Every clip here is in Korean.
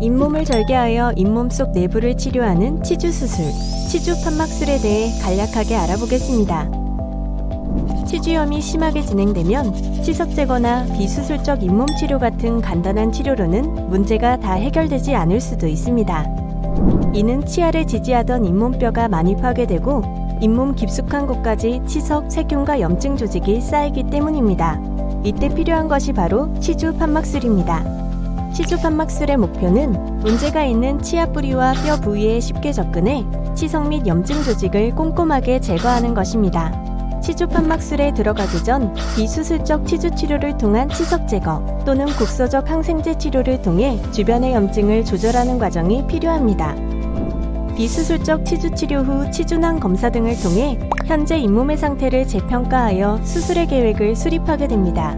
잇몸을 절개하여 잇몸 속 내부를 치료하는 치주 수술, 치주 판막술에 대해 간략하게 알아보겠습니다. 치주염이 심하게 진행되면 치석 제거나 비수술적 잇몸 치료 같은 간단한 치료로는 문제가 다 해결되지 않을 수도 있습니다. 이는 치아를 지지하던 잇몸뼈가 많이 파괴되고 잇몸 깊숙한 곳까지 치석, 세균과 염증 조직이 쌓이기 때문입니다. 이때 필요한 것이 바로 치주 판막술입니다. 치주 판막술의 목표는 문제가 있는 치아 뿌리와 뼈 부위에 쉽게 접근해 치석 및 염증 조직을 꼼꼼하게 제거하는 것입니다. 치주 판막술에 들어가기 전 비수술적 치주 치료를 통한 치석 제거 또는 국소적 항생제 치료를 통해 주변의 염증을 조절하는 과정이 필요합니다. 비수술적 치주 치료 후 치주낭 검사 등을 통해 현재 잇몸의 상태를 재평가하여 수술의 계획을 수립하게 됩니다.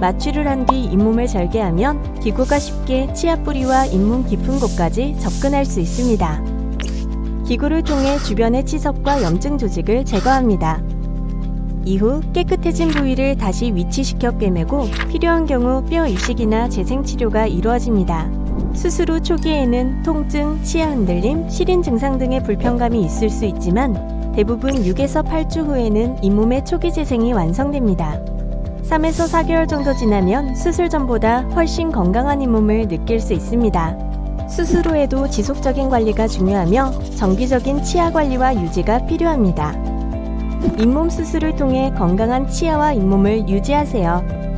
마취를 한 뒤 잇몸을 절개하면 기구가 쉽게 치아 뿌리와 잇몸 깊은 곳까지 접근할 수 있습니다. 기구를 통해 주변의 치석과 염증 조직을 제거합니다. 이후 깨끗해진 부위를 다시 위치시켜 꿰매고 필요한 경우 뼈 이식이나 재생 치료가 이루어집니다. 수술 후 초기에는 통증, 치아 흔들림, 시린 증상 등의 불편감이 있을 수 있지만 대부분 6에서 8주 후에는 잇몸의 초기 재생이 완성됩니다. 3에서 4개월 정도 지나면 수술 전보다 훨씬 건강한 잇몸을 느낄 수 있습니다. 수술 후에도 지속적인 관리가 중요하며 정기적인 치아 관리와 유지가 필요합니다. 잇몸 수술을 통해 건강한 치아와 잇몸을 유지하세요.